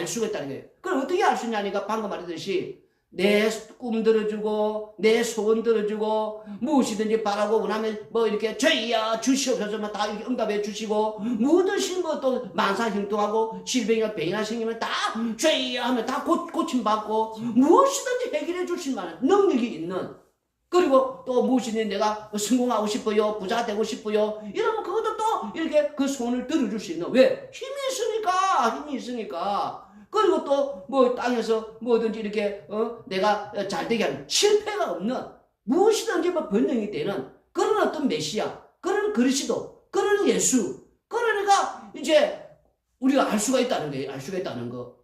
알 수가 있다는 거예요. 그럼 어떻게 알 수 있냐니까 방금 말했듯이 내 꿈 들어주고 내 소원 들어주고 무엇이든지 바라고 원하면 뭐 이렇게 저희야 주시옵소서만 다 이렇게 응답해 주시고 무엇이든 뭐또 만사형통하고 질병이나 병이나 생기면 다 저희야 하면 다 고, 고침받고 무엇이든지 해결해 주실 만한 능력이 있는 그리고 또 무엇이든 내가 성공하고 싶어요 부자 되고 싶어요 이러면 그것도 또 이렇게 그 소원을 들어줄 수 있는 왜 힘이 있으니까 힘이 있으니까. 그리고 또 뭐 땅에서 뭐든지 이렇게 어 내가 잘 되게 하는 실패가 없는 무엇이든지 뭐 번영이 되는 그런 어떤 메시아 그런 그리스도 그런 예수. 그러니까 이제 우리가 알 수가 있다는 거예요. 알 수가 있다는 거.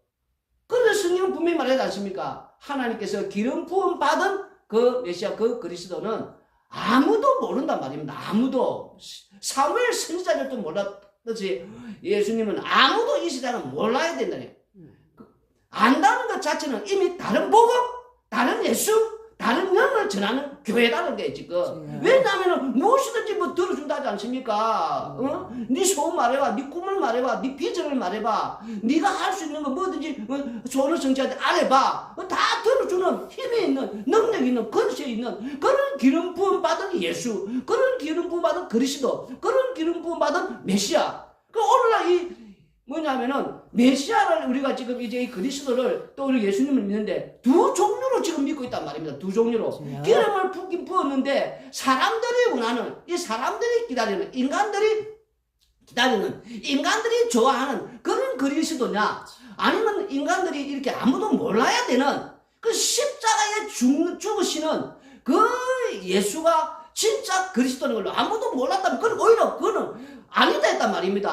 그래서 성경은 분명히 말하지 않습니까? 하나님께서 기름 부음 받은 그 메시아 그 그리스도는 아무도 모른단 말입니다. 아무도. 사무엘 선지자들도 몰랐 듯이 예수님은 아무도 이 세상은 몰라야 된다는 거예요 안다는 것 자체는 이미 다른 복음, 다른 예수, 다른 영을 전하는 교회라는 게 지금. 왜냐하면 무엇이든지 뭐 들어준다 하지 않습니까? 어? 네 소원 말해봐, 네 꿈을 말해봐, 네 비전을 말해봐, 네가 할 수 있는 거 뭐든지 어, 소원을 성취하지 알아봐. 어, 다 주는 힘이 있는, 능력 있는, 권세 있는 그런 기름 부음 받은 예수, 그런 기름 부음 받은 그리스도, 그런 기름 부음 받은 메시아. 그 오늘날 이 뭐냐면은 메시아를 우리가 지금 이제 이 그리스도를 또 우리 예수님을 믿는데 두 종류로 지금 믿고 있단 말입니다. 두 종류로. 기름을 붓긴 부었는데 사람들이 원하는 이 사람들이 기다리는 인간들이 기다리는 인간들이 좋아하는 그런 그리스도냐 아니면 인간들이 이렇게 아무도 몰라야 되는 그 십자가에 죽, 죽으시는 그 예수가 진짜 그리스도인 걸로 아무도 몰랐다면 그건 오히려 그거는 아니다 했단 말입니다.